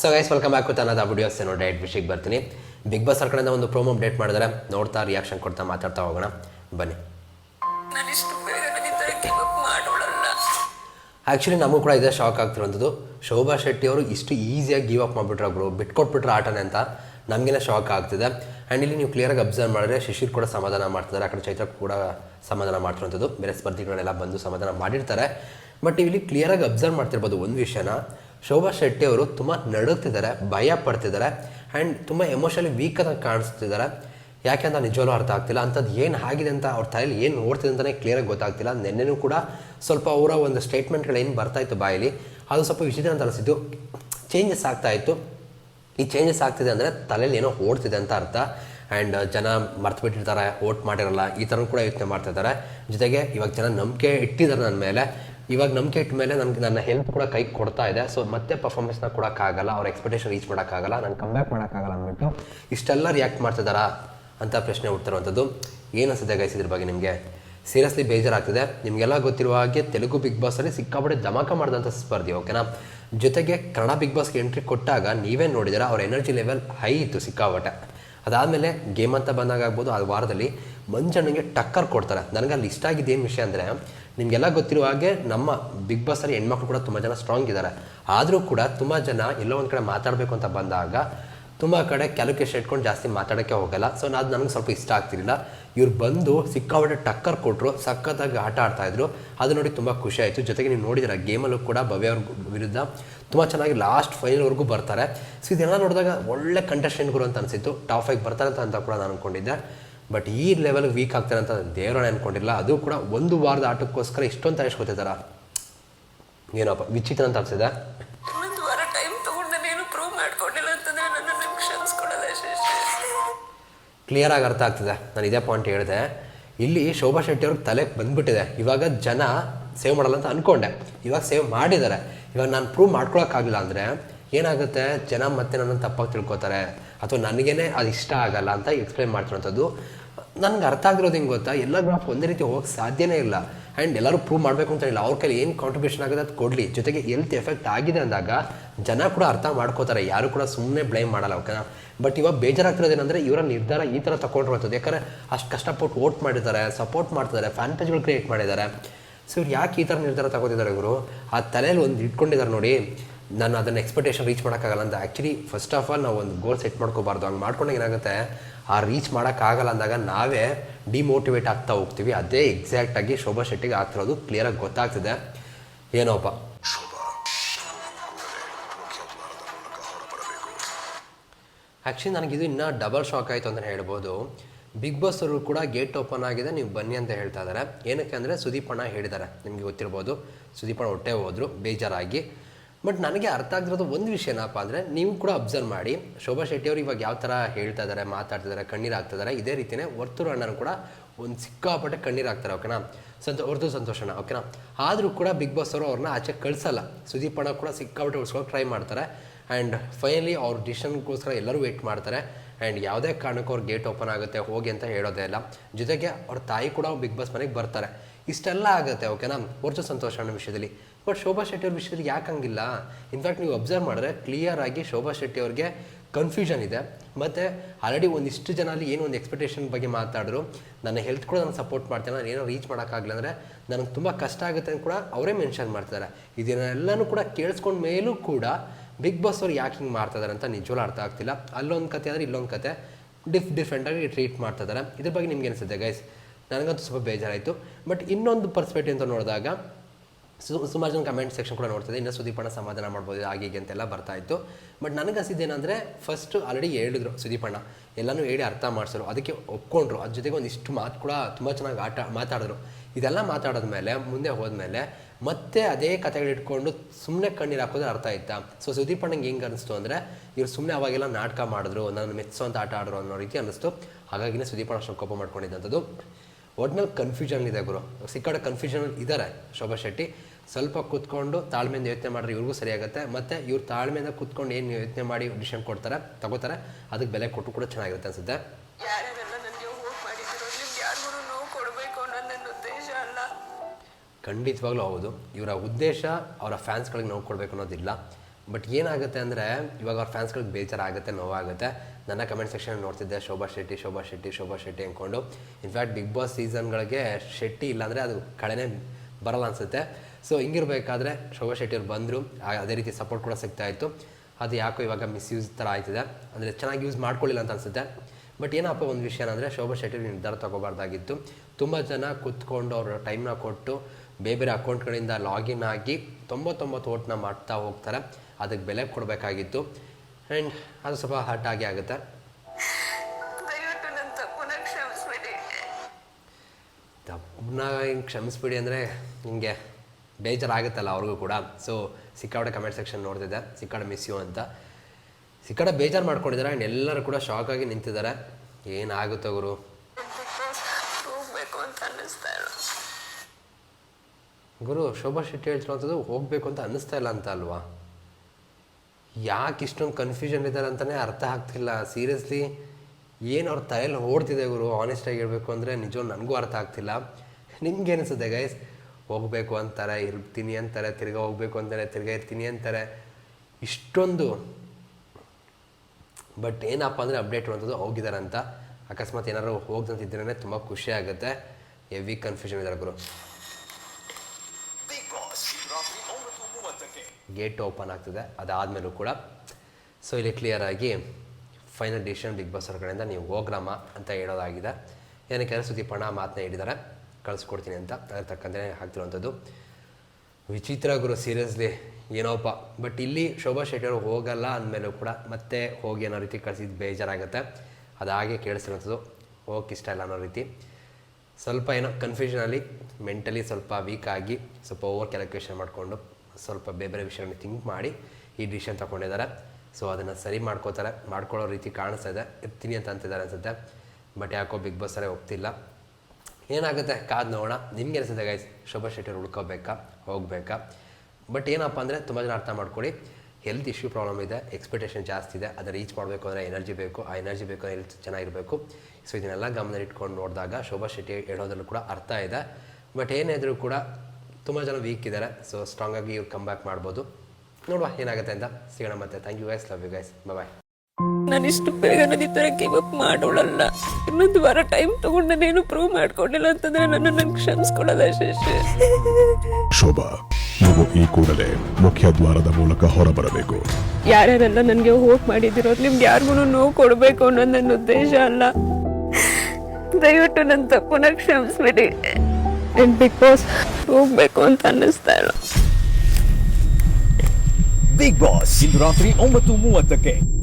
So guys welcome back to ಅನ್ನೋದು videos ಏನೋ diet ವಿಷಯಕ್ಕೆ ಬರ್ತೀನಿ. ಬಿಗ್ ಬಾಸ್ ಅವ್ರ ಕಡೆಯಿಂದ ಒಂದು ಪ್ರೋಮೋ ಅಪ್ಡೇಟ್ ಮಾಡಿದ್ರೆ. ನೋಡ್ತಾ ರಿಯಾಕ್ಷನ್ ಕೊಡ್ತಾ ಮಾತಾಡ್ತಾ ಹೋಗೋಣ. ಬನ್ನಿ. ಆ್ಯಕ್ಚುಲಿ ನಮಗೂ ಕೂಡ ಇದೇ ಶಾಕ್ ಆಗ್ತಿರೋಂಥದ್ದು. ಶೋಭಾ ಶೆಟ್ಟಿ ಅವರು ಇಷ್ಟು ಈಸಿಯಾಗಿ ಗಿವ್ ಅಪ್ ಮಾಡಿಬಿಟ್ರೆ ಒಬ್ಬರು ಬಿಟ್ಕೊಟ್ಬಿಟ್ರೆ ಆಟನೇ ಅಂತ ನಮಗೇನೆ ಶಾಕ್ ಆಗ್ತಿದೆ. ಆ್ಯಂಡ್ ಇಲ್ಲಿ ನೀವು ಕ್ಲಿಯರಾಗಿ ಅಬ್ಸರ್ವ್ ಮಾಡಿದ್ರೆ ಶಿಶಿರ್ ಕೂಡ ಸಮಾಧಾನ ಮಾಡ್ತಿದ್ದಾರೆ. ಆ ಚೈತ್ರ ಕೂಡ ಸಮಾಧಾನ ಮಾಡ್ತಿರೋಂಥದ್ದು. ಬೇರೆ ಸ್ಪರ್ಧಿಗಳೆಲ್ಲ ಬಂದು ಸಮಾಧಾನ ಮಾಡಿರ್ತಾರೆ. ಬಟ್ ನೀವು ಇಲ್ಲಿ ಕ್ಲಿಯರಾಗಿ ಅಬ್ಸರ್ವ್ ಮಾಡ್ತಿರ್ಬೋದು ಒಂದು ವಿಷಯನ. ಶೋಭಾ ಶೆಟ್ಟಿ ಅವರು ತುಂಬ ನಡುಗ್ತಿದ್ದಾರೆ, ಭಯ ಪಡ್ತಿದ್ದಾರೆ ಆ್ಯಂಡ್ ತುಂಬ ಎಮೋಷನಲಿ ವೀಕ್ ಅಂತ ಕಾಣಿಸ್ತಿದ್ದಾರೆ. ಯಾಕೆ ಅಂತ ನಿಜವಲ್ಲೂ ಅರ್ಥ ಆಗ್ತಿಲ್ಲ. ಅಂಥದ್ದು ಏನು ಆಗಿದೆ ಅಂತ ಅವ್ರ ತಲೆಯಲ್ಲಿ ಏನು ನೋಡ್ತಿದೆ ಅಂತಲೇ ಕ್ಲಿಯರಾಗಿ ಗೊತ್ತಾಗ್ತಿಲ್ಲ. ನಿನ್ನೆನೂ ಕೂಡ ಸ್ವಲ್ಪ ಅವರ ಒಂದು ಸ್ಟೇಟ್ಮೆಂಟ್ಗಳು ಏನು ಬರ್ತಾ ಇತ್ತು ಬಾಯಲ್ಲಿ, ಅದು ಸ್ವಲ್ಪ ವಿಚಿತ್ರ ಅಂತ ಅನಿಸಿದ್ದು. ಚೇಂಜಸ್ ಆಗ್ತಾ ಇತ್ತು. ಈ ಚೇಂಜಸ್ ಆಗ್ತಿದೆ ಅಂದರೆ ತಲೆಯಲ್ಲಿ ಏನೋ ಓಡ್ತಿದೆ ಅಂತ ಅರ್ಥ. ಆ್ಯಂಡ್ ಜನ ಮರ್ತು ಬಿಟ್ಟಿರ್ತಾರೆ, ಓಟ್ ಮಾಡಿರಲ್ಲ, ಈ ಥರ ಕೂಡ ಯೋಚನೆ ಮಾಡ್ತಿದ್ದಾರೆ. ಜೊತೆಗೆ ಇವಾಗ ಜನ ನಂಬಿಕೆ ಇಟ್ಟಿದ್ದಾರೆ ನನ್ನ ಮೇಲೆ. ಇವಾಗ ನಂಬಿಕೆ ಇಟ್ಟ ಮೇಲೆ ನನಗೆ ನನ್ನ ಹೆಲ್ತ್ ಕೂಡ ಕೈ ಕೊಡ್ತಾ ಇದೆ. ಸೊ ಮತ್ತೆ ಪರ್ಫಾರ್ಮೆನ್ಸ್ನ ಕೊಡೋಕ್ಕಾಗಲ್ಲ, ಅವ್ರ ಎಕ್ಸ್ಪೆಕ್ಟೇಷನ್ ರೀಚ್ ಮಾಡೋಕ್ಕಾಗಲ್ಲ, ನಾನು ಕಮ್ ಬ್ಯಾಕ್ ಮಾಡೋಕ್ಕಾಗಲ್ಲ ಅಂದ್ಬಿಟ್ಟು ಇಷ್ಟೆಲ್ಲ ರಿಯಾಕ್ಟ್ ಮಾಡ್ತಿದ್ದಾರಾ ಅಂತ ಪ್ರಶ್ನೆ ಹುಡ್ತಿರುವಂಥದ್ದು ಏನು ಅನಿಸುತ್ತೆ ಗೈಸ್ ಇದ್ರ ಬಗ್ಗೆ ನಿಮಗೆ? ಸೀರಿಯಸ್ಲಿ ಬೇಜಾರಾಗ್ತಿದೆ. ನಿಮಗೆಲ್ಲ ಗೊತ್ತಿರುವ ಹಾಗೆ ತೆಲುಗು ಬಿಗ್ ಬಾಸಲ್ಲಿ ಸಿಕ್ಕಾಪಟ್ಟೆ ಧಮಾಕ ಮಾಡಿದಂಥ ಸ್ಪರ್ಧಿ ಓಕೆನಾ ಜೊತೆಗೆ ಕನ್ನಡ ಬಿಗ್ ಬಾಸ್ಗೆ ಎಂಟ್ರಿ ಕೊಟ್ಟಾಗ ನೀವೇ ನೋಡಿದಿರ ಅವ್ರ ಎನರ್ಜಿ ಲೆವೆಲ್ ಹೈ ಇತ್ತು ಸಿಕ್ಕಾಪಟ್ಟೆ. ಅದಾದಮೇಲೆ ಗೇಮ್ ಅಂತ ಬಂದಾಗ ಆಗ್ಬೋದು, ಆ ವಾರದಲ್ಲಿ ಮಂಜಣ್ಣಗೆ ಟಕ್ಕರ್ ಕೊಡ್ತಾರೆ. ನನಗೆ ಅಲ್ಲಿ ಇಷ್ಟ ಆಗಿದ್ದು ಏನು ವಿಷಯ ಅಂದರೆ, ನಿಮಗೆಲ್ಲ ಗೊತ್ತಿರುವ ಹಾಗೆ ನಮ್ಮ ಬಿಗ್ ಬಾಸಲ್ಲಿ ಹೆಣ್ಮಕ್ಳು ಕೂಡ ತುಂಬ ಜನ ಸ್ಟ್ರಾಂಗ್ ಇದ್ದಾರೆ. ಆದರೂ ಕೂಡ ತುಂಬ ಜನ ಎಲ್ಲೋ ಒಂದು ಕಡೆ ಮಾತಾಡಬೇಕು ಅಂತ ಬಂದಾಗ ತುಂಬ ಕಡೆ ಕ್ಯಾಲ್ಕುಲೇಷನ್ ಇಟ್ಕೊಂಡು ಜಾಸ್ತಿ ಮಾತಾಡೋಕ್ಕೆ ಹೋಗಲ್ಲ. ಸೊ ಅದು ನನಗೆ ಸ್ವಲ್ಪ ಇಷ್ಟ ಆಗ್ತಿರಲಿಲ್ಲ. ಇವ್ರು ಬಂದು ಸಿಕ್ಕಾಪಟ್ಟೆ ಟಕ್ಕರ್ ಕೊಟ್ಟರು ಸಖತ್ತಾಗಿ ಆಟ ಆಡ್ತಾಯಿದ್ರು ಅದು ನೋಡಿ ತುಂಬ ಖುಷಿ ಆಯಿತು. ಜೊತೆಗೆ ನೀವು ನೋಡಿದ್ರೆ ಗೇಮಲ್ಲೂ ಕೂಡ ಭವ್ಯ ಅವ್ರ ವಿರುದ್ಧ ತುಂಬ ಚೆನ್ನಾಗಿ ಲಾಸ್ಟ್ ಫೈನಲ್ವರೆಗೂ ಬರ್ತಾರೆ. ಸೊ ಇದೆಲ್ಲ ನೋಡಿದಾಗ ಒಳ್ಳೆ ಕಂಟೆಸ್ಟೆಂಟ್ ಗುರು ಅಂತ ಅನಿಸಿತ್ತು. ಟಾಪ್ ಫೈವ್ ಬರ್ತಾರೆ ಅಂತ ಅಂತ ಕೂಡ ನಾನು ಅಂದ್ಕೊಂಡಿದ್ದೆ ಬಟ್ ಈ ಲೆವೆಲ್ಗೆ ವೀಕ್ ಆಗ್ತಾರೆ ಅಂತ ದೇವರನ್ನ ಅನ್ಕೊಂಡಿಲ್ಲ. ಅದು ಕೂಡ ಒಂದು ವಾರದ ಆಟಕ್ಕೋಸ್ಕರ ಇಷ್ಟೊಂದು ತರಿಸ್ಕೊತಿದ್ದಾರ ಏನಪ್ಪ ವಿಚಿತ್ರ ಅಂತ ಅನ್ಸಿದೆ ಒಂದು ವಾರ ಟೈಮ್ ತಗೊಂಡು ನಾನೇನು ಪ್ರೂವ್ ಮಾಡ್ಕೊಂಡಿಲ್ಲ ಅಂತಂದ್ರೆ ನನ್ನ ನಂಗೆ ಕ್ಷಮಿಸ್ಕೊಡಲ್ಲ ಕ್ಲಿಯರ್ ಆಗಿ ಅರ್ಥ ಆಗ್ತಿದೆ. ನಾನು ಇದೇ ಪಾಯಿಂಟ್ ಹೇಳಿದೆ. ಇಲ್ಲಿ ಶೋಭಾ ಶೆಟ್ಟಿ ಅವ್ರಿಗೆ ತಲೆ ಬಂದ್ಬಿಟ್ಟಿದೆ. ಇವಾಗ ಜನ ಸೇವ್ ಮಾಡಲ್ಲ ಅಂತ ಅನ್ಕೊಂಡೆ. ಇವಾಗ ಸೇವ್ ಮಾಡಿದ್ದಾರೆ. ಇವಾಗ ನಾನು ಪ್ರೂವ್ ಮಾಡ್ಕೊಳಕ್ಕಾಗಲಿಲ್ಲ ಅಂದರೆ ಏನಾಗುತ್ತೆ? ಜನ ಮತ್ತೆ ನನ್ನನ್ನು ತಪ್ಪಾಗಿ ತಿಳ್ಕೊತಾರೆ. ಅಥವಾ ನನಗೇನೆ ಅದು ಇಷ್ಟ ಆಗಲ್ಲ ಅಂತ ಎಕ್ಸ್ಪ್ಲೈನ್ ಮಾಡ್ತಿರೋಂಥದ್ದು. ನನಗೆ ಅರ್ಥ ಆಗಿರೋದು ಹೆಂಗೆ ಗೊತ್ತಾ? ಎಲ್ಲ ಗ್ರಾಫ್ ಒಂದೇ ರೀತಿ ಹೋಗಕ್ಕೆ ಸಾಧ್ಯನೇ ಇಲ್ಲ. ಆ್ಯಂಡ್ ಎಲ್ಲರೂ ಪ್ರೂವ್ ಮಾಡಬೇಕು ಅಂತ ಇಲ್ಲ. ಅವ್ರ ಕೈಲಿ ಏನು ಕಾಂಟ್ರಿಬ್ಯೂಷನ್ ಆಗುತ್ತೆ ಅದು ಕೊಡಲಿ. ಜೊತೆಗೆ ಎಲ್ತ್ ಎಫೆಕ್ಟ್ ಆಗಿದೆ ಅಂದಾಗ ಜನ ಕೂಡ ಅರ್ಥ ಮಾಡ್ಕೋತಾರೆ. ಯಾರು ಕೂಡ ಸುಮ್ಮನೆ ಬ್ಲೇಮ್ ಮಾಡಲ್ಲ ಓಕೆನಾ ಬಟ್ ಇವಾಗ ಬೇಜಾರಾಗ್ತಿರೋದೇನೆಂದರೆ ಇವರ ನಿರ್ಧಾರ ಈ ಥರ ತಗೊಂಡಿರುವಂಥದ್ದು. ಯಾಕಂದರೆ ಅಷ್ಟು ಕಷ್ಟಪಟ್ಟು ವೋಟ್ ಮಾಡಿದ್ದಾರೆ ಸಪೋರ್ಟ್ ಮಾಡ್ತಿದ್ದಾರೆ ಫ್ಯಾನ್ ಪೇಜ್ಗಳು ಕ್ರಿಯೇಟ್ ಮಾಡಿದ್ದಾರೆ. ಸೊ ಇವ್ರು ಯಾಕೆ ಈ ಥರ ನಿರ್ಧಾರ ತಗೋತಿದ್ದಾರೆ ಇವರು? ಆ ತಲೆಯಲ್ಲಿ ಒಂದು ಇಟ್ಕೊಂಡಿದ್ದಾರೆ ನೋಡಿ. ನಾನು ಅದನ್ನು ಎಕ್ಸ್ಪೆಕ್ಟೇಷನ್ ರೀಚ್ ಮಾಡೋಕ್ಕಾಗಲ್ಲ ಅಂತ. ಆ್ಯಕ್ಚುಲಿ ಫಸ್ಟ್ ಆಫ್ ಆಲ್ ನಾವು ಒಂದು ಗೋಲ್ ಸೆಟ್ ಮಾಡ್ಕೋಬಾರ್ದು. ಹಂಗೆ ಮಾಡ್ಕೊಂಡಾಗ ಏನಾಗುತ್ತೆ? ಆ ರೀಚ್ ಮಾಡೋಕ್ಕಾಗಲ್ಲ ಅಂದಾಗ ನಾವೇ ಡಿಮೋಟಿವೇಟ್ ಆಗ್ತಾ ಹೋಗ್ತೀವಿ. ಅದೇ ಎಕ್ಸಾಕ್ಟಾಗಿ ಶೋಭಾ ಶೆಟ್ಟಿಗೆ ಆಗ್ತಿರೋದು ಕ್ಲಿಯರಾಗಿ ಗೊತ್ತಾಗ್ತಿದೆ. ಏನೋಪ್ಪ ಆ್ಯಕ್ಚುಲಿ ನನಗಿದು ಇನ್ನೂ ಡಬಲ್ ಶಾಕ್ ಆಯಿತು ಅಂತ ಹೇಳ್ಬೋದು. ಬಿಗ್ ಬಾಸ್ ಅವರು ಕೂಡ ಗೇಟ್ ಓಪನ್ ಆಗಿದೆ. ನೀವು ಬನ್ನಿ ಅಂತ ಹೇಳ್ತಾ ಇದ್ದಾರೆ ಏನಕ್ಕೆ ಅಂದರೆ ಸುದೀಪಣ್ಣ ಹೇಳಿದ್ದಾರೆ. ನಿಮಗೆ ಗೊತ್ತಿರ್ಬೋದು. ಸುದೀಪಣ್ಣ ಹೊಟ್ಟೆ ಹೋದರು ಬೇಜಾರಾಗಿ. ಬಟ್ ನನಗೆ ಅರ್ಥ ಆಗ್ತಿರೋದು ಒಂದು ವಿಷಯ ಏನಪ್ಪ ಅಂದರೆ ನೀವು ಕೂಡ ಅಬ್ಸರ್ವ್ ಮಾಡಿ. ಶೋಭಾ ಶೆಟ್ಟಿ ಅವರು ಇವಾಗ ಯಾವ ಥರ ಹೇಳ್ತಾ ಇದ್ದಾರೆ ಮಾತಾಡ್ತಿದ್ದಾರೆ ಕಣ್ಣೀರು ಹಾಕ್ತಿದ್ದಾರೆ ಇದೇ ರೀತಿಯೇ ವರ್ತೂರು ಅಣ್ಣನ ಕೂಡ ಒಂದು ಸಿಕ್ಕಾಪಟ್ಟೆ ಕಣ್ಣೀರು ಹಾಕ್ತಾರೆ ಓಕೆನಾ ಸಂತ ಹೊರತು ಸಂತೋಷನ ಓಕೆನಾ ಆದರೂ ಕೂಡ ಬಿಗ್ ಬಾಸ್ ಅವರು ಅವ್ರನ್ನ ಆಚೆ ಕಳಿಸಲ್ಲ. ಸುದೀಪ್ ಅಣ್ಣ ಕೂಡ ಸಿಕ್ಕಾಪಟ್ಟೆ ಉಳಿಸ್ಕೊಳಕ್ಕೆ ಟ್ರೈ ಮಾಡ್ತಾರೆ. ಆ್ಯಂಡ್ ಫೈನಲಿ ಅವ್ರ ಡಿಸಿಷನ್ಗೋಸ್ಕರ ಎಲ್ಲರೂ ವೆಯ್ಟ್ ಮಾಡ್ತಾರೆ. ಆ್ಯಂಡ್ ಯಾವುದೇ ಕಾರಣಕ್ಕೂ ಅವ್ರ ಗೇಟ್ ಓಪನ್ ಆಗುತ್ತೆ, ಹೋಗಿ ಅಂತ ಹೇಳೋದೇ ಇಲ್ಲ. ಜೊತೆಗೆ ಅವ್ರ ತಾಯಿ ಕೂಡ ಬಿಗ್ ಬಾಸ್ ಮನೆಗೆ ಬರ್ತಾರೆ. ಇಷ್ಟೆಲ್ಲ ಆಗುತ್ತೆ ಓಕೆನಾ ಹೊರತು ಸಂತೋಷ ಅನ್ನೋ ವಿಷಯದಲ್ಲಿ. ಬಟ್ ಶೋಭಾ ಶೆಟ್ಟಿ ಅವ್ರ ವಿಷಯದಲ್ಲಿ ಯಾಕೆ ಇನ್ಫ್ಯಾಕ್ಟ್ ನೀವು ಅಬ್ಸರ್ವ್ ಮಾಡಿದ್ರೆ ಕ್ಲಿಯರ್ ಆಗಿ ಶೋಭಾ ಶೆಟ್ಟಿ ಅವ್ರಿಗೆ ಕನ್ಫ್ಯೂಷನ್ ಇದೆ. ಮತ್ತು ಆಲ್ರೆಡಿ ಒಂದಿಷ್ಟು ಜನ ಅಲ್ಲಿ ಏನೋ ಒಂದು ಎಕ್ಸ್ಪೆಕ್ಟೇಷನ್ ಬಗ್ಗೆ ಮಾತಾಡಿದ್ರು ನನ್ನ ಹೆಲ್ತ್ ಕೂಡ ನಾನು ಸಪೋರ್ಟ್ ಮಾಡ್ತೇನೆ, ನಾನು ಏನೋ ರೀಚ್ ಮಾಡೋಕ್ಕಾಗಲ್ಲ ಅಂದರೆ ನನಗೆ ತುಂಬ ಕಷ್ಟ ಆಗುತ್ತೆ ಅಂತ ಕೂಡ ಅವರೇ ಮೆನ್ಷನ್ ಮಾಡ್ತಾರೆ ಇದನ್ನೆಲ್ಲನೂ ಕೂಡ ಕೇಳಿಸ್ಕೊಂಡ ಮೇಲೂ ಕೂಡ ಬಿಗ್ ಬಾಸ್ ಅವ್ರು ಯಾಕೆ ಹಿಂಗೆ ಮಾಡ್ತಿದ್ದಾರೆ ಅಂತ ನಿಜವಲ್ಲ ಅರ್ಥ ಆಗ್ತಿಲ್ಲ. ಅಲ್ಲೊಂದು ಕತೆ ಆದರೆ ಇಲ್ಲೊಂದು ಕತೆ. ಡಿಫ್ ಡಿಫ್ರೆಂಟಾಗಿ ಟ್ರೀಟ್ ಮಾಡ್ತಿದ್ದಾರೆ. ಇದ್ರ ಬಗ್ಗೆ ನಿಮ್ಗೆ ಅನಿಸುತ್ತೆ ಗೈಸ್ ನನಗಂತೂ ಸ್ವಲ್ಪ ಬೇಜಾರಾಯಿತು. ಬಟ್ ಇನ್ನೊಂದು ಪರ್ಸ್ಪೆಕ್ಟಿವ್ ಅಂತ ನೋಡಿದಾಗ ಸು ಸುಮಾರು ಜನ ಕಮೆಂಟ್ ಸೆಕ್ಷನ್ ಕೂಡ ನೋಡ್ತದೆ ಇನ್ನು ಸುದೀಪಣ್ಣ ಸಮಾಧಾನ ಮಾಡ್ಬೋದು, ಹಾಗೆ ಹೀಗೆ ಅಂತೆಲ್ಲ ಬರ್ತಾ ಇತ್ತು. ಬಟ್ ನನಗೆ ಅನಿಸಿದ್ದೇನೆಂದರೆ ಫಸ್ಟ್ ಆಲ್ರೆಡಿ ಹೇಳಿದ್ರು ಸುದೀಪಣ್ಣ, ಎಲ್ಲನೂ ಹೇಳಿ ಅರ್ಥ ಮಾಡಿಸೋರು. ಅದಕ್ಕೆ ಒಪ್ಕೊಂಡ್ರು. ಅದ್ರ ಜೊತೆಗೆ ಒಂದಿಷ್ಟು ಮಾತು ಕೂಡ ತುಂಬ ಚೆನ್ನಾಗಿ ಆಟ, ಮಾತಾಡಿದ್ರು. ಇದೆಲ್ಲ ಮಾತಾಡಿದ್ಮೇಲೆ ಮುಂದೆ ಹೋದ್ಮೇಲೆ ಮತ್ತೆ ಅದೇ ಕಥೆಗಳು ಇಟ್ಕೊಂಡು ಸುಮ್ಮನೆ ಕಣ್ಣೀರು ಹಾಕೋದು ಅರ್ಥ ಆಯ್ತಾ? ಸೊ ಸುದೀಪಣ್ಣಂಗೆ ಹೆಂಗೆ ಅನಿಸ್ತು ಅಂದರೆ, ಇವ್ರು ಸುಮ್ಮನೆ ಅವಾಗೆಲ್ಲ ನಾಟಕ ಮಾಡಿದ್ರು ನನ್ನ ಮೆಚ್ಚುವಂತ ಆಟ ಆಡ್ರು ಅನ್ನೋ ರೀತಿ ಅನ್ನಿಸ್ತು ಹಾಗಾಗಿನೇ ಸುದೀಪಣ್ಣ ಅಷ್ಟು ಕೋಪ ಮಾಡ್ಕೊಂಡಿದ್ದಂಥದ್ದು ಒಟ್ನಲ್ಲಿ ಕನ್ಫ್ಯೂಷನ್ ಇದೆ ಗುರು. ಸಿಕ್ಕಾಡ ಕನ್ಫ್ಯೂಷನ್ ಇದ್ದಾರೆ ಶೋಭಾ ಶೆಟ್ಟಿ. ಸ್ವಲ್ಪ ಕೂತ್ಕೊಂಡು ತಾಳ್ಮೆಯಿಂದ ಯೋಚನೆ ಮಾಡಿದ್ರೆ ಇವ್ರಿಗೂ ಸರಿಯಾಗುತ್ತೆ ಮತ್ತು ಇವ್ರು ತಾಳ್ಮೆಯಿಂದ ಕೂತ್ಕೊಂಡು ಏನು ಯೋಚನೆ ಮಾಡಿ ಡಿಸಿಷನ್ ಕೊಡ್ತಾರೆ ತಗೋತಾರೆ ಅದಕ್ಕೆ ಬೆಲೆ ಕೊಟ್ಟು ಕೂಡ ಚೆನ್ನಾಗಿರುತ್ತೆ ಅನಿಸುತ್ತೆ. ಖಂಡಿತವಾಗ್ಲೂ ಹೌದು. ಇವರ ಉದ್ದೇಶ ಅವರ ಫ್ಯಾನ್ಸ್ಗಳಿಗೆ ನೋವು ಕೊಡಬೇಕು ಅನ್ನೋದಿಲ್ಲ. ಬಟ್ ಏನಾಗುತ್ತೆ ಅಂದರೆ ಇವಾಗ ಅವ್ರ ಫ್ಯಾನ್ಸ್ಗಳಿಗೆ ಬೇಜಾರಾಗುತ್ತೆ ನೋವಾಗುತ್ತೆ. ನನ್ನ ಕಮೆಂಟ್ ಸೆಕ್ಷನ್ ನೋಡ್ತಿದ್ದೆ ಶೋಭಾ ಶೆಟ್ಟಿ ಶೋಭಾ ಶೆಟ್ಟಿ ಶೋಭಾ ಶೆಟ್ಟಿ ಅಂದ್ಕೊಂಡು ಇನ್ಫ್ಯಾಕ್ಟ್ ಬಿಗ್ ಬಾಸ್ ಸೀಸನ್ಗಳಿಗೆ ಶೆಟ್ಟಿ ಇಲ್ಲಾಂದರೆ ಅದು ಕಳೆನೇ ಬರಲ್ಲ ಅನಿಸುತ್ತೆ. ಸೊ ಹಿಂಗಿರ್ಬೇಕಾದ್ರೆ ಶೋಭಾ ಶೆಟ್ಟಿಯವ್ರು ಬಂದರು. ಅದೇ ರೀತಿ ಸಪೋರ್ಟ್ ಕೂಡ ಸಿಗ್ತಾ ಇತ್ತು. ಅದು ಯಾಕೋ ಇವಾಗ ಮಿಸ್ಯೂಸ್ ಥರ ಆಯ್ತಿದೆ. ಅಂದರೆ ಚೆನ್ನಾಗಿ ಯೂಸ್ ಮಾಡ್ಕೊಳ್ಳಿಲ್ಲ ಅಂತ ಅನಿಸುತ್ತೆ. ಬಟ್ ಏನಪ್ಪ ಒಂದು ವಿಷಯ ಅಂದರೆ ಶೋಭಾ ಶೆಟ್ಟಿ ನಿರ್ಧಾರ ತೊಗೋಬಾರ್ದಾಗಿತ್ತು. ತುಂಬ ಜನ ಕೂತ್ಕೊಂಡು ಅವ್ರ ಟೈಮ್ನ ಕೊಟ್ಟು ಬೇರೆ ಬೇರೆ ಅಕೌಂಟ್ಗಳಿಂದ ಲಾಗಿನ್ ಆಗಿ ತೊಂಬತ್ತೊಂಬತ್ತು ಓಟ್ನ ಮಾಡ್ತಾ ಹೋಗ್ತಾರೆ. ಅದಕ್ಕೆ ಬೆಲೆ ಕೊಡಬೇಕಾಗಿತ್ತು. ಆ್ಯಂಡ್ ಅದು ಸ್ವಲ್ಪ ಹರ್ಟ್ ಆಗಿ ಆಗುತ್ತೆ. ತಪ್ಪನ್ನ ಹಿಂಗೆ ಕ್ಷಮಿಸ್ಬಿಡಿ ಅಂದರೆ ಹಿಂಗೆ ಬೇಜಾರಾಗುತ್ತಲ್ಲ ಅವ್ರಿಗೂ ಕೂಡ. ಸೊ ಸಿಕ್ಕಾಪಟ್ಟೆ ಕಮೆಂಟ್ ಸೆಕ್ಷನ್ ನೋಡ್ತಿದ್ದೆ. ಸಿಕ್ಕಾಡೆ ಮಿಸ್ ಯು ಅಂತ. ಸಿಕ್ಕಾಡೆ ಬೇಜಾರು ಮಾಡ್ಕೊಂಡಿದ್ದಾರೆ. ಆ್ಯಂಡ್ ಎಲ್ಲರೂ ಕೂಡ ಶಾಕ್ ಆಗಿ ನಿಂತಿದ್ದಾರೆ. ಏನಾಗುತ್ತೆ ಗುರು? ಗುರು ಶೋಭಾ ಶೆಟ್ಟಿ ಹೇಳ್ತಿರೋಂಥದ್ದು ಹೋಗಬೇಕು ಅಂತ ಅನ್ನಿಸ್ತಾ ಇಲ್ಲ ಅಂತ ಅಲ್ವಾ? ಯಾಕೆ ಇಷ್ಟೊಂದು ಕನ್ಫ್ಯೂಷನ್ ಇದ್ದಾರೆ ಅಂತಲೇ ಅರ್ಥ ಆಗ್ತಿಲ್ಲ. ಸೀರಿಯಸ್ಲಿ ಏನು ಅವ್ರ ತಲೆಯಲ್ಲಿ ಓಡ್ತಿದೆ ಗುರು? ಆನೆಸ್ಟಾಗಿ ಹೇಳಬೇಕು ಅಂದರೆ ನಿಜ ನನಗೂ ಅರ್ಥ ಆಗ್ತಿಲ್ಲ. ನಿಮ್ಗೆ ಅನಿಸುತ್ತೆ ಗೈಸ್ ಹೋಗಬೇಕು ಅಂತಾರೆ, ಇರ್ತೀನಿ ಅಂತಾರೆ, ತಿರ್ಗಾ ಹೋಗಬೇಕು ಅಂತಾರೆ, ತಿರ್ಗಾ ಇರ್ತೀನಿ ಅಂತಾರೆ. ಇಷ್ಟೊಂದು. ಬಟ್ ಏನಪ್ಪ ಅಂದರೆ ಅಪ್ಡೇಟ್ ಇರುವಂಥದ್ದು ಹೋಗಿದ್ದಾರೆ ಅಂತ ಅಕಸ್ಮಾತ್ ಏನಾದ್ರು ಹೋಗ್ದಂತಿದ್ರೇ ತುಂಬ ಖುಷಿ ಆಗುತ್ತೆ. ಹೆವಿ ಕನ್ಫ್ಯೂಷನ್ ಇದ್ದಾರೆ ಗುರು. ಗೇಟ್ ಓಪನ್ ಆಗ್ತದೆ. ಅದಾದಮೇಲೂ ಕೂಡ. ಸೊ ಇಲ್ಲಿ ಕ್ಲಿಯರ್ ಆಗಿ ಫೈನಲ್ ಡಿಸಿಷನ್ ಬಿಗ್ ಬಾಸ್ ಅವ್ರ ಕಡೆಯಿಂದ ನೀವು ಹೋಗ್ರಮ್ಮ ಅಂತ ಹೇಳೋದಾಗಿದೆ. ಏನಕ್ಕೆ ಸುದೀಪಣ್ಣ ಮಾತನ್ನ ಹೇಳಿದ್ದಾರೆ. ಕಳಿಸ್ಕೊಡ್ತೀನಿ ಅಂತ ಅದ್ರ ತಕ್ಕಂತೆ ಆಗ್ತಿರುವಂಥದ್ದು ವಿಚಿತ್ರ ಗುರು ಸೀರಿಯಸ್ಲಿ ಏನೋಪ್ಪ ಬಟ್ ಇಲ್ಲಿ ಶೋಭಾ ಶೆಟ್ಟಿ ಅವರು ಹೋಗಲ್ಲ ಅಂದಮೇಲೂ ಕೂಡ ಮತ್ತೆ ಹೋಗಿ ಅನ್ನೋ ರೀತಿ ಕಳಿಸಿದ್ದು ಬೇಜಾರಾಗುತ್ತೆ. ಅದು ಹಾಗೆ ಕೇಳಿಸಿರುವಂಥದ್ದು ಹೋಗಕ್ಕೆ ಇಷ್ಟ ಇಲ್ಲ ಅನ್ನೋ ರೀತಿ. ಸ್ವಲ್ಪ ಏನೋ ಕನ್ಫ್ಯೂಷನಲ್ಲಿ ಮೆಂಟಲಿ ಸ್ವಲ್ಪ ವೀಕ್ ಆಗಿ, ಸ್ವಲ್ಪ ಓವರ್ ಕ್ಯಾಲ್ಕುಲೇಷನ್ ಮಾಡಿಕೊಂಡು, ಸ್ವಲ್ಪ ಬೇರೆ ಬೇರೆ ವಿಷಯಗಳನ್ನ ಥಿಂಕ್ ಮಾಡಿ, ಈ ಡಿಸಿಷನ್ ತಗೊಂಡಿದ್ದಾರೆ. ಸೊ ಅದನ್ನು ಸರಿ ಮಾಡ್ಕೋತಾರೆ. ಮಾಡ್ಕೊಳ್ಳೋ ರೀತಿ ಕಾಣಿಸ್ತಾ ಇದೆ. ಇರ್ತೀನಿ ಅಂತ ಅಂತಿದ್ದಾರೆ ಅನ್ಸುತ್ತೆ. ಬಟ್ ಯಾಕೋ ಬಿಗ್ ಬಾಸ್ ಬಾಸರೇ ಹೋಗ್ತಿಲ್ಲ. ಏನಾಗುತ್ತೆ? ಕಾದು ನೋಡೋಣ. ನಿಮ್ಗೆ ಅನಿಸುತ್ತೆ ಗೈಸ್ ಶೋಭಾ ಶೆಟ್ಟಿ ಉಳ್ಕೋಬೇಕಾ? ಹೋಗ್ಬೇಕಾ? ಬಟ್ ಏನಪ್ಪ ಅಂದರೆ ತುಂಬ ಜನ ಅರ್ಥ ಮಾಡ್ಕೊಳ್ಳಿ. ಹೆಲ್ತ್ ಇಶ್ಯೂ ಪ್ರಾಬ್ಲಮ್ ಇದೆ ಎಕ್ಸ್ಪೆಕ್ಟೇಷನ್ ಜಾಸ್ತಿ ಇದೆ. ಅದನ್ನು ರೀಚ್ ಮಾಡಬೇಕು ಅಂದರೆ ಎನರ್ಜಿ ಬೇಕು. ಆ ಎನರ್ಜಿ ಬೇಕು ಹೆಲ್ತ್ ಚೆನ್ನಾಗಿರಬೇಕು. ಸೊ ಇದನ್ನೆಲ್ಲ ಗಮನ ಇಟ್ಕೊಂಡು ನೋಡಿದಾಗ ಶೋಭಾ ಶೆಟ್ಟಿ ಹೇಳೋದ್ರಲ್ಲೂ ಕೂಡ ಅರ್ಥ ಇದೆ. ಬಟ್ ಏನೇ ಇದ್ರೂ ಕೂಡ ತುಂಬ ಜನ ವೀಕ್ ಇದ್ದಾರೆ. ಸೊ ಸ್ಟ್ರಾಂಗಾಗಿ ಇವ್ರು ಕಮ್ ಬ್ಯಾಕ್ ಮಾಡ್ಬೋದು. ನೋಡುವ ಏನಾಗುತ್ತೆ ಅಂತ. ಸಿಗೋಣ ಮತ್ತೆ. Thank you guys love you guys bye ನಾನು ಇಷ್ಟು ಬೇಗ ನದಿ ಥರ ಗಿವ್ ಅಪ್ ಮಾಡೋಳಲ್ಲ. ಇನ್ನೊಂದು ವಾರ ಟೈಮ್ ತಗೊಂಡು ನಾನೇನು ಪ್ರೂವ್ ಮಾಡ್ಕೊಂಡಿಲ್ಲ ಅಂತಂದ್ರೆ ನನ್ನ ನಂಗೆ ಕ್ಷಮಿಸ್ಕೊಳ್ಳೋದ ಶೇಷ. ಶೋಭಾ ನೀವು ಈ ಕೂಡಲೇ ಮುಖ್ಯ ದ್ವಾರದ ಮೂಲಕ ಹೊರಬರಬೇಕು. ಯಾರ್ಯಾರೆಲ್ಲ ನನಗೆ ಹೋಪ್ ಮಾಡಿದಿರೋ ನಿಮ್ಗೆ ಯಾರಿಗೂ ನೋವು ಕೊಡಬೇಕು ಅನ್ನೋ ನನ್ನ ಉದ್ದೇಶ ಅಲ್ಲ. ದಯವಿಟ್ಟು ನನ್ನ ಪುನಃ ಕ್ಷಮಿಸ್ಬಿಡಿ. ಅಂಡ್ ಬಿಗ್ ಬಾಸ್ ಹೋಗ್ಬೇಕು ಅಂತ ಅನ್ನಿಸ್ತಾ ಇಲ್ಲ. ಬಿಗ್ ಬಾಸ್ ಇಂದು ರಾತ್ರಿ ಒಂಬತ್ತು ಮೂವತ್ತಕ್ಕೆ.